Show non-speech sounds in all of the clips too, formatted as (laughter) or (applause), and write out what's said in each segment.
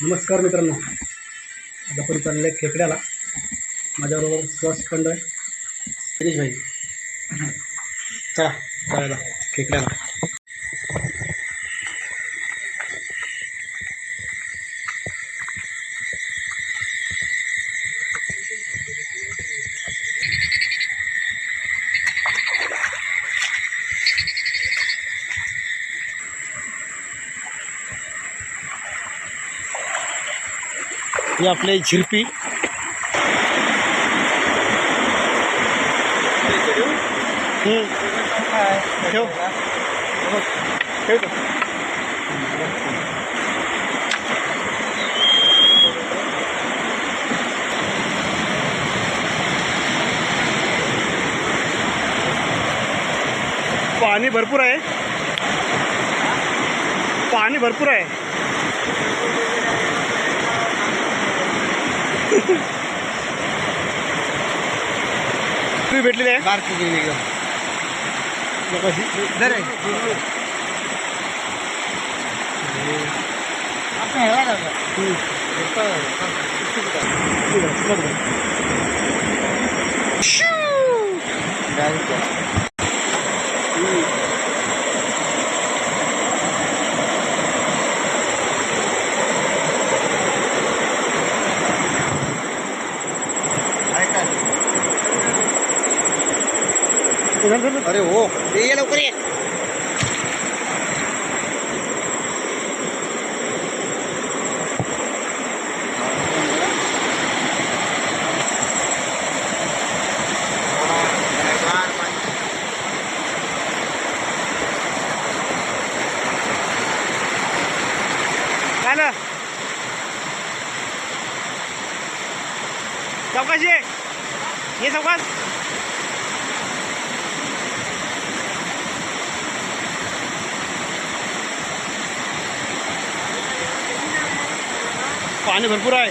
नमस्कार मित्रांनो. आज आपण चाललं आहे खेकड्याला. माझ्याबरोबर सुहास खंड आहे. शिरीष भाई. चला चालायला खेकड्याला. ही आपली झिरपी. ठेव. ठेव. पाणी भरपूर आहे. पाणी भरपूर आहे. तुम्ही भेटलेले आहे? बारकी गेली एकदम लोकांशी. दर आपण हेळा दादा हम्म. ठीक आहे, चला बघा. चल, चल, चल. अरे हो. ये लवकर ये आलं चौकाशी आहे ये चौकास पाणी भरपूर आहे.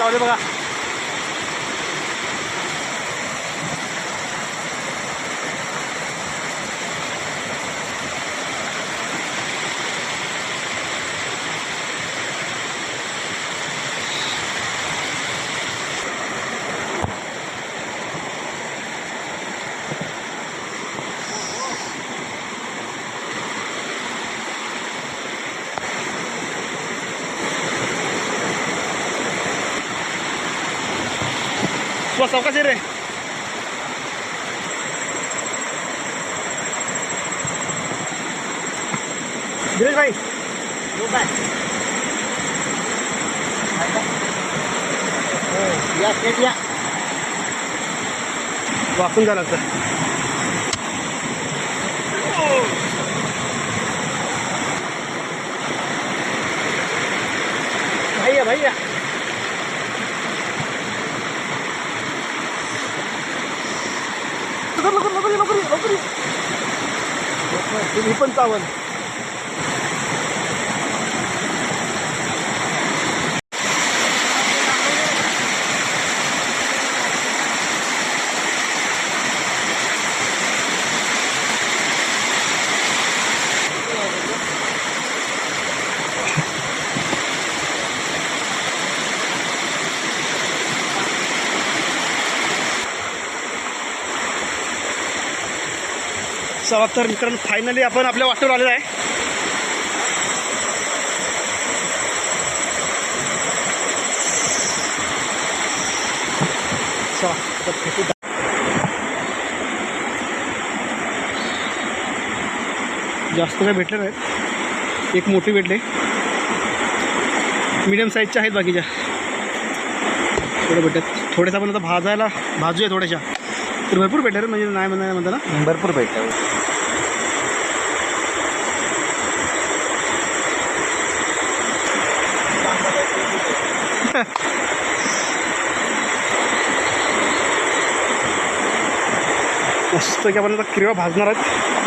मिस्टरांचं चावले बघा तुला चौकाश आहे रे दिनेश भाई या स्टेट या वाकून झाला तर भैया भैया लवकर लवकर लवकर ये, लवकर ये, लवकर तुम्ही पण चावल. चला तर मित्रांनो फायनली आपण आपल्या वाटेवर आलेलो आहे. चला जास्त काही भेटले नाहीत. एक मोठी भेटले. मिडियम साईजच्या आहेत बाकीच्या. थोडं भेटत. थोडेसा पण आता भाजायला भाजूया थोड्याशा. तर भरपूर भेटले रे म्हणजे नाही म्हणा म्हणता ना? भरपूर भेटतं (laughs) मस्त की आपण आता किरवा भाजणार आहेत.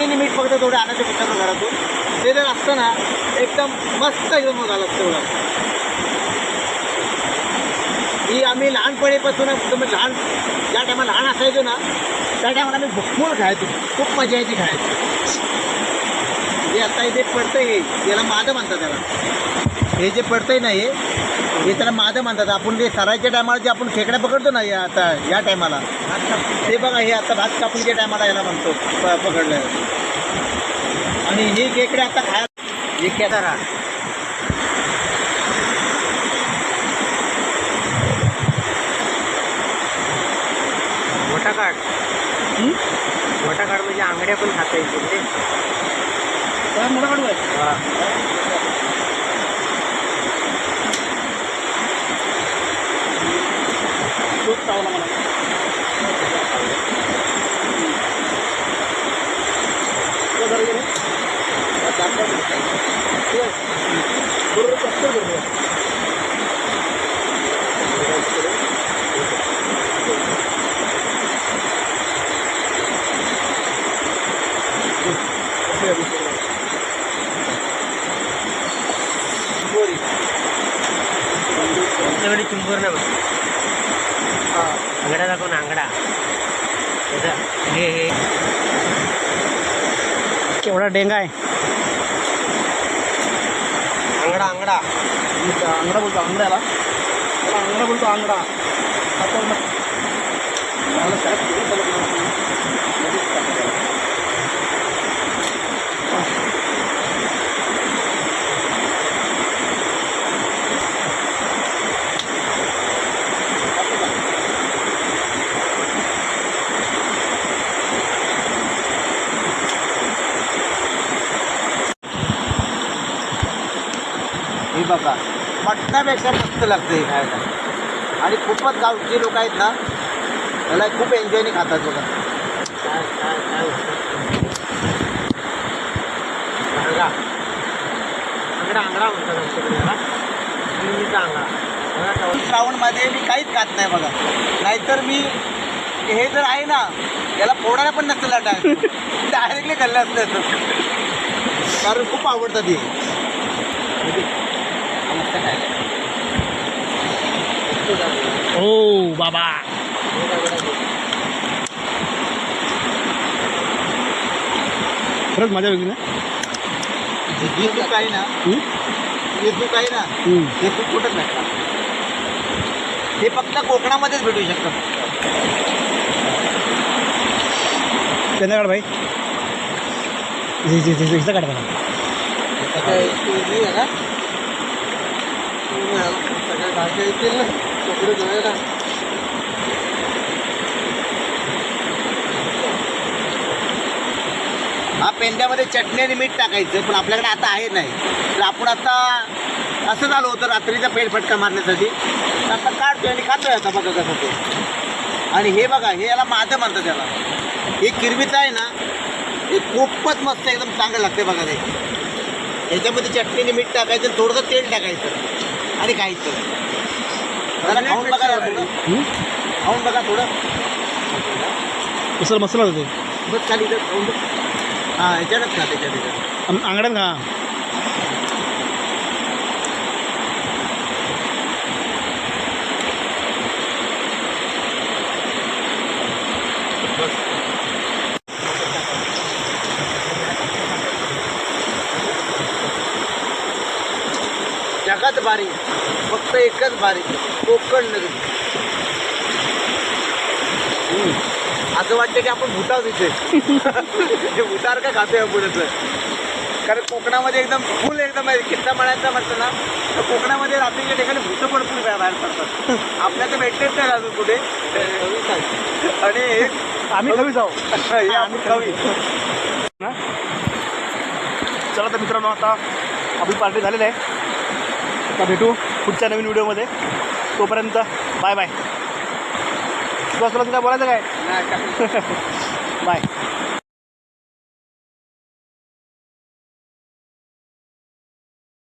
फक्त मीठ फक्त थोडं आणायचं फक्त घरातून. ते जर असतं ना एकदम मस्त एकदम झालं असतं बघा. ही आम्ही लहानपणीपासून तुम्ही लहान ज्या टायमाला लहान असायचो ना त्या टायमाला आम्ही भरपूर खायचो. खूप मजा यायची खायची जे आता इथे पडतंय हे याला मादं म्हणतात त्याला. हे जे पडतंय ना हे हे त्याला मादं म्हणतात आपण ते सरायच्या टायमाला जे आपण खेकड्या पकडतो ना या आता या टायमाला. ते बघा हे आता भात कापणीच्या टायमाला याला म्हणतो प पकडलं. आणि हे खेकडे आता खायला हे केदारा मोठा काढ हं? मोठा काढ म्हणजे आंगड्या पण खाता येतील ते हा. मला तो जरा गेला. बरोबर चक्कर बरोबर आमच्याकडे चुंबर ना आंगडा दाखव ना आंगडा त्याचा हे हे केवढा डेंगा आहे आंगडा आंगडा आंगडा बोलतो आंगड्याला त्याला आंगडा बोलतो आंगडा आपण बघा. मटणापेक्षा मस्त लागतं हे खायला. आणि खूपच गावची लोक आहेत ना त्याला खूप एन्जॉयने खातात बघा? आंगडा म्हणतात आमच्याकडे आंगडा श्रावणमध्ये मी काहीच खात नाही बघा. नाहीतर मी हे जर आहे ना याला फोडायला पण नसतं लाटा डायरेक्टली खाल्लं असतं. कारण खूप आवडतं ते. ओ बाबा. खरंच मजा वेगळी ना हे तूप आहे ना हं? हे तूप आहे ना हं. हे खूप कुठंच भेटतात हे फक्त कोकणामध्येच भेटू शकतं. त्यांना काढ भाई. जी जी जी जी इथं काढ बघा. आता हे आहे ना? सगळ्या भाज्या येतील ना कपडे धुवायला हा पेंड्यामध्ये चटणी आणि मीठ टाकायचं पण आपल्याकडे आता आहे नाही. तर आपण आता असं झालं होतं रात्रीचा फेरफटका मारण्यासाठी. तर आता काढतोय आणि खातोय आता बघा कसं ते आणि हे बघा हे याला माझं म्हणतात त्याला हे किरवीचं आहे ना हे खूपच मस्त एकदम चांगलं लागते बघा ते. याच्यामध्ये चटणी आणि मीठ टाकायचं आणि थोडंसं तेल टाकायचं. आणि खायचं जरा खाऊन बघा थोडं. हं? खाऊन बघा थोडं. मसाला मसाला होतो बस खाली इथं खाऊन बघ. हां याच्यातच खा त्याच्यात आम- अंगड्यात का बारी फक्त एकच बारी कोकण नगरी. असं वाटतं की आपण भूताव तिथे (laughs) हे भूतार का खातोय आपण कारण कोकणामध्ये एकदम फुल एकदम. किस्सा म्हणायचा म्हटलं ना तर कोकणामध्ये रात्रीच्या ठिकाणी भूतं भरपूर बाहेर बाहेर पडतात. (laughs) आपल्या तर भेटतेच नाही अजून कुठे. (laughs) आणि आम्ही कमी जाऊ. हे आम्ही कवी. चला तर मित्रांनो आता आपली पार्टी झालेली आहे. आता भेटू पुढच्या नवीन व्हिडिओमध्ये. तोपर्यंत बाय बाय. तुला तुला काय बोलायचं काय? (laughs) बाय.